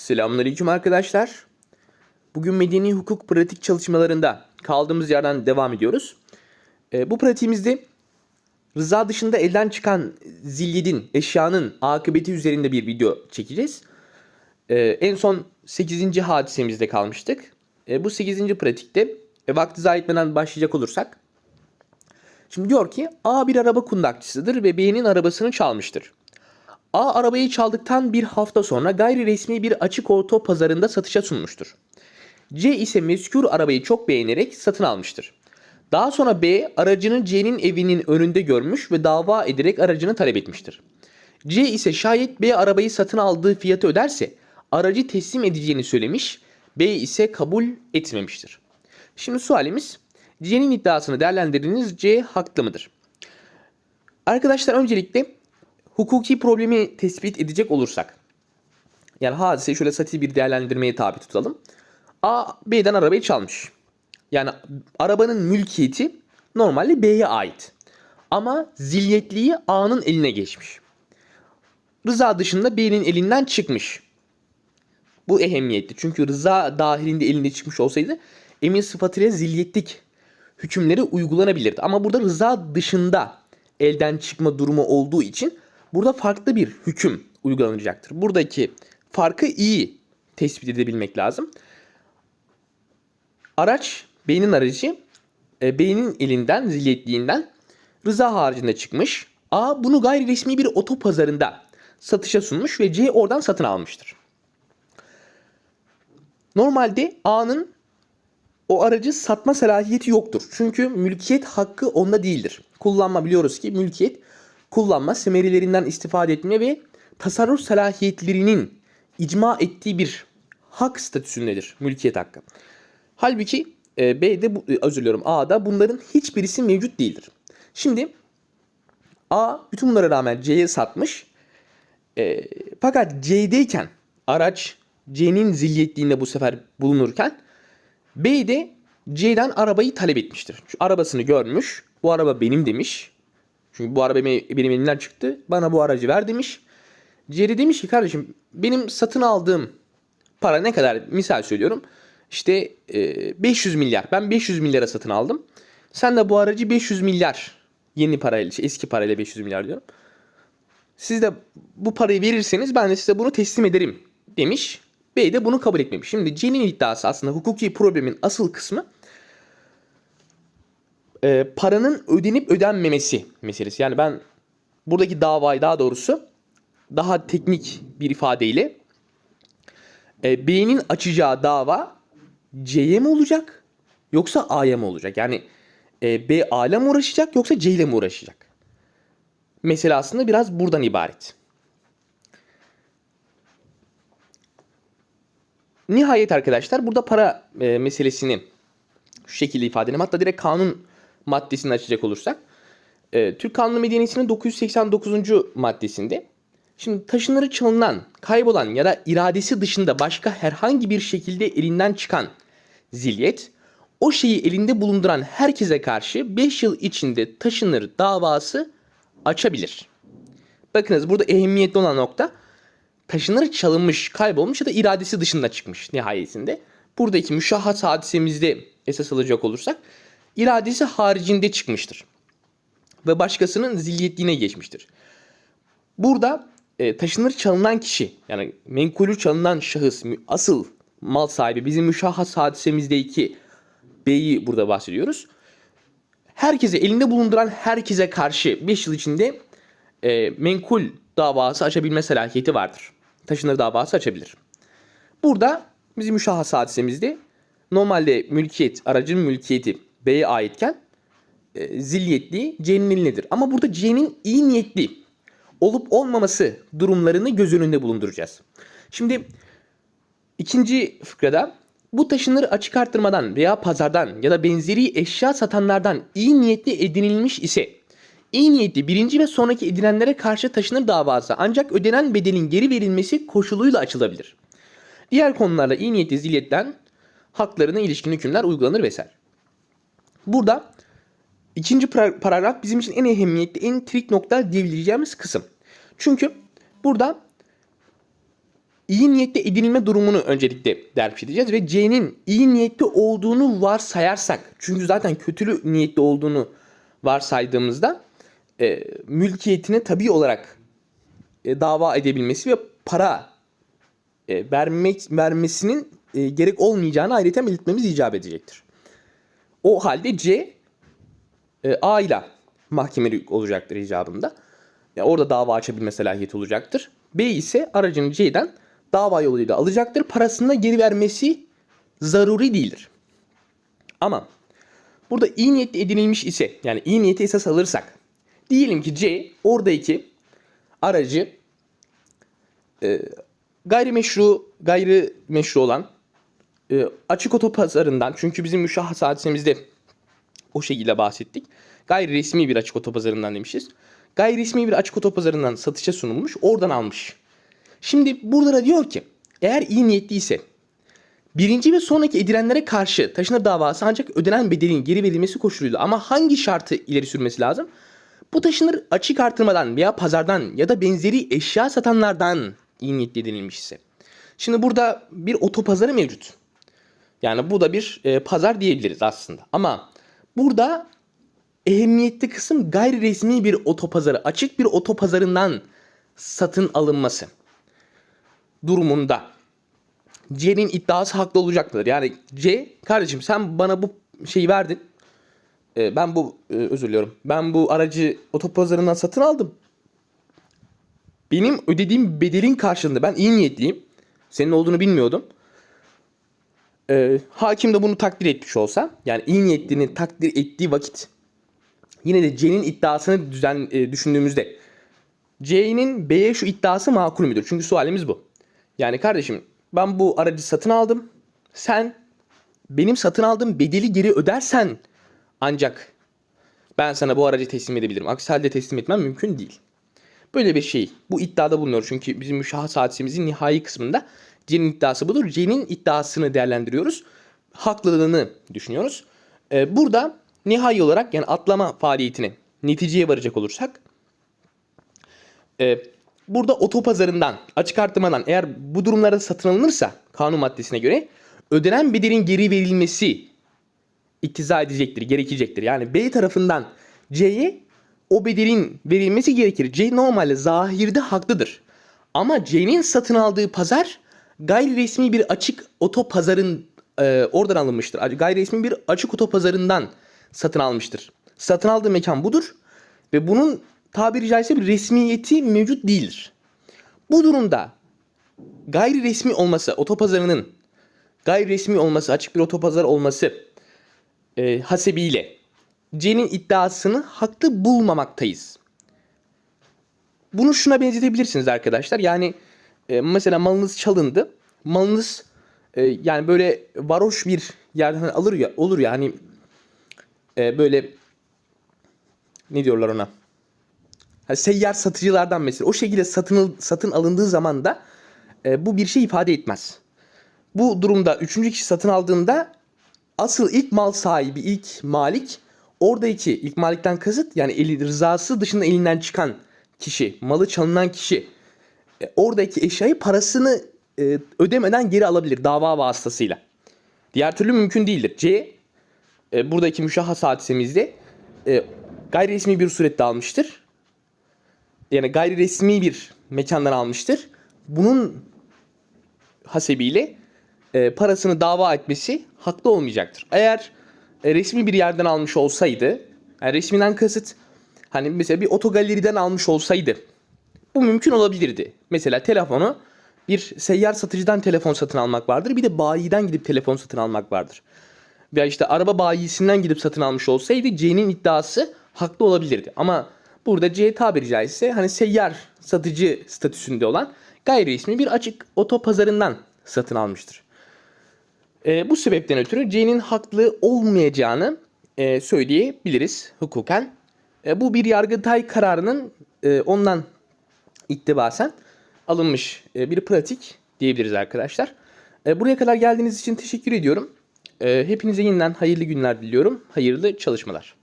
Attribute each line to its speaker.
Speaker 1: Selamünaleyküm arkadaşlar. Bugün medeni hukuk pratik çalışmalarında kaldığımız yerden devam ediyoruz. Ee, bu pratiğimizde rıza dışında elden çıkan zilyedin, eşyanın akıbeti üzerinde bir video çekeceğiz. Ee, en son 8. hadisemizde kalmıştık. Ee, bu 8. pratikte e, vakti zayi etmeden başlayacak olursak. Şimdi diyor ki A bir araba kundakçısıdır ve B'nin arabasını çalmıştır. A arabayı çaldıktan bir hafta sonra gayri resmi bir açık orta pazarında satışa sunmuştur. C ise mezkur arabayı çok beğenerek satın almıştır. Daha sonra B aracını C'nin evinin önünde görmüş ve dava ederek aracını talep etmiştir. C ise şayet B arabayı satın aldığı fiyatı öderse aracı teslim edeceğini söylemiş, B ise kabul etmemiştir. Şimdi sualimiz C'nin iddiasını değerlendiriniz C haklı mıdır? Arkadaşlar öncelikle hukuki problemi tespit edecek olursak. Yani hadiseyi şöyle sati bir değerlendirmeye tabi tutalım. A B'den arabayı çalmış. Yani arabanın mülkiyeti normalde B'ye ait. Ama zilyetliği A'nın eline geçmiş. Rıza dışında B'nin elinden çıkmış. Bu ehemmiyetli. Çünkü rıza dahilinde elinde çıkmış olsaydı emin sıfatıyla zilyetlik hükümleri uygulanabilirdi. Ama burada rıza dışında elden çıkma durumu olduğu için burada farklı bir hüküm uygulanacaktır. Buradaki farkı iyi tespit edebilmek lazım. Araç beynin aracı e, beynin elinden zilyetliğinden rıza haricinde çıkmış. A bunu gayri resmi bir otopazarında satışa sunmuş ve C oradan satın almıştır. Normalde A'nın o aracı satma salahiyeti yoktur. Çünkü mülkiyet hakkı onda değildir. Kullanma biliyoruz ki mülkiyet kullanma, semerilerinden istifade etme ve tasarruf salahiyetlerinin icma ettiği bir hak statüsündedir mülkiyet hakkı. Halbuki e, B'de, bu, e, özür diliyorum A'da bunların hiçbirisi mevcut değildir. Şimdi A bütün bunlara rağmen C'ye satmış. E, fakat C'deyken araç C'nin zilyetliğinde bu sefer bulunurken B de C'den arabayı talep etmiştir. Şu arabasını görmüş. Bu araba benim demiş. Çünkü bu araba benim benim elimden çıktı. Bana bu aracı ver demiş. De demiş ki kardeşim benim satın aldığım para ne kadar misal söylüyorum. İşte e, 500 milyar. Ben 500 milyara satın aldım. Sen de bu aracı 500 milyar yeni parayla, şey, eski parayla 500 milyar diyorum. Siz de bu parayı verirseniz ben de size bunu teslim ederim demiş. Bey de bunu kabul etmemiş. Şimdi C'nin iddiası aslında hukuki problemin asıl kısmı e, paranın ödenip ödenmemesi meselesi. Yani ben buradaki davayı daha doğrusu daha teknik bir ifadeyle e, B'nin açacağı dava C'ye mi olacak yoksa A'ya mı olacak? Yani e, B A ile mi uğraşacak yoksa C ile mi uğraşacak? Mesele aslında biraz buradan ibaret. Nihayet arkadaşlar burada para e, meselesini şu şekilde ifade edelim. Hatta direkt kanun maddesini açacak olursak. E, Türk Kanunu Medeniyeti'nin 989. maddesinde şimdi taşınları çalınan, kaybolan ya da iradesi dışında başka herhangi bir şekilde elinden çıkan zilyet o şeyi elinde bulunduran herkese karşı 5 yıl içinde taşınır davası açabilir. Bakınız burada ehemmiyetli olan nokta taşınır çalınmış, kaybolmuş ya da iradesi dışında çıkmış nihayetinde. Buradaki müşahhat hadisemizde esas alacak olursak iradesi haricinde çıkmıştır. Ve başkasının zilyetliğine geçmiştir. Burada e, taşınır çalınan kişi yani menkulü çalınan şahıs asıl mal sahibi bizim müşahhat hadisemizdeki B'yi burada bahsediyoruz. Herkese elinde bulunduran herkese karşı 5 yıl içinde e, menkul davası açabilme selahiyeti vardır. Taşınır davası açabilir. Burada bizim müşahhas hadisemizde normalde mülkiyet, aracın mülkiyeti B'ye aitken e, elindedir. Ama burada C'nin iyi niyetli olup olmaması durumlarını göz önünde bulunduracağız. Şimdi ikinci fıkrada bu taşınır açık arttırmadan veya pazardan ya da benzeri eşya satanlardan iyi niyetli edinilmiş ise iyi niyetli birinci ve sonraki edinenlere karşı taşınır davası ancak ödenen bedelin geri verilmesi koşuluyla açılabilir. Diğer konularla iyi niyetli zilletten haklarına ilişkin hükümler uygulanır vesaire. Burada ikinci paragraf bizim için en ehemmiyetli, en trik nokta diyebileceğimiz kısım. Çünkü burada iyi niyetli edinilme durumunu öncelikle dermiş edeceğiz ve C'nin iyi niyetli olduğunu varsayarsak çünkü zaten kötülü niyetli olduğunu varsaydığımızda e, mülkiyetini tabii olarak e, dava edebilmesi ve para e, vermek vermesinin e, gerek olmayacağını ayrıca belirtmemiz icap edecektir. O halde C e, A ile mahkemelik olacaktır icabında. Yani orada dava açabilme salahiyeti olacaktır. B ise aracını C'den dava yoluyla alacaktır. Parasını geri vermesi zaruri değildir. Ama burada iyi niyetli edinilmiş ise yani iyi niyeti esas alırsak diyelim ki C oradaki aracı e, gayrimeşru gayrimeşru olan e, açık otopazarından çünkü bizim müşahhas hadisemizde o şekilde bahsettik. Gayri resmi bir açık otopazarından demişiz. Gayri resmi bir açık otopazarından satışa sunulmuş, oradan almış. Şimdi burada da diyor ki eğer iyi niyetliyse birinci ve sonraki edilenlere karşı taşınır davası ancak ödenen bedelin geri verilmesi koşuluyla ama hangi şartı ileri sürmesi lazım? Bu taşınır açık artırmadan veya pazardan ya da benzeri eşya satanlardan iyi niyetli edinilmiş ise. Şimdi burada bir otopazarı mevcut. Yani bu da bir e, pazar diyebiliriz aslında. Ama burada ehemmiyetli kısım gayri resmi bir otopazarı, açık bir otopazarından satın alınması durumunda C'nin iddiası haklı olacaktır. Yani C kardeşim sen bana bu şeyi verdin. E, ben bu e, özür diliyorum. Ben bu aracı otopazarından satın aldım. Benim ödediğim bedelin karşılığında ben iyi niyetliyim. Senin olduğunu bilmiyordum. E, hakim de bunu takdir etmiş olsa yani iyi niyetlini takdir ettiği vakit yine de C'nin iddiasını düzen e, düşündüğümüzde C'nin B'ye şu iddiası makul müdür? Çünkü sualimiz bu. Yani kardeşim ben bu aracı satın aldım. Sen benim satın aldığım bedeli geri ödersen ancak ben sana bu aracı teslim edebilirim. Aksi halde teslim etmem mümkün değil. Böyle bir şey. Bu iddiada bulunuyor. Çünkü bizim müşahhas hadisemizin nihai kısmında C'nin iddiası budur. C'nin iddiasını değerlendiriyoruz. Haklılığını düşünüyoruz. Ee, burada nihai olarak yani atlama faaliyetine neticeye varacak olursak e, burada otopazarından açık artırmadan eğer bu durumlarda satın alınırsa kanun maddesine göre ödenen bedelin geri verilmesi iktiza edecektir, gerekecektir. Yani B tarafından C'ye o bedelin verilmesi gerekir. C normalde zahirde haklıdır. Ama C'nin satın aldığı pazar gayri resmi bir açık otopazarın e, oradan alınmıştır. Gayri resmi bir açık otopazarından satın almıştır. Satın aldığı mekan budur ve bunun tabiri caizse bir resmiyeti mevcut değildir. Bu durumda gayri resmi olması, otopazarının gayri resmi olması, açık bir otopazar olması e, hasebiyle C'nin iddiasını haklı bulmamaktayız. Bunu şuna benzetebilirsiniz arkadaşlar. Yani e, mesela malınız çalındı. Malınız e, yani böyle varoş bir yerden alır ya olur ya hani e, böyle ne diyorlar ona? Yani seyyar satıcılardan mesela o şekilde satın satın alındığı zaman da e, bu bir şey ifade etmez. Bu durumda üçüncü kişi satın aldığında asıl ilk mal sahibi, ilk malik oradaki ilk malikten kasıt yani eli rızası dışında elinden çıkan kişi, malı çalınan kişi e, oradaki eşyayı parasını e, ödemeden geri alabilir dava vasıtasıyla. Diğer türlü mümkün değildir. C e, buradaki müşahhas hadisemizde e, gayri resmi bir surette almıştır. Yani gayri resmi bir mekandan almıştır. Bunun hasebiyle e, parasını dava etmesi haklı olmayacaktır. Eğer resmi bir yerden almış olsaydı, yani resminden kasıt hani mesela bir otogaleriden almış olsaydı bu mümkün olabilirdi. Mesela telefonu bir seyyar satıcıdan telefon satın almak vardır. Bir de bayiden gidip telefon satın almak vardır. Veya işte araba bayisinden gidip satın almış olsaydı C'nin iddiası haklı olabilirdi. Ama burada C tabiri caizse hani seyyar satıcı statüsünde olan gayri resmi bir açık oto pazarından satın almıştır. E, bu sebepten ötürü C'nin haklı olmayacağını e, söyleyebiliriz hukuken. E, bu bir yargıtay kararının e, ondan iktibasen alınmış e, bir pratik diyebiliriz arkadaşlar. E, buraya kadar geldiğiniz için teşekkür ediyorum. E, hepinize yeniden hayırlı günler diliyorum. Hayırlı çalışmalar.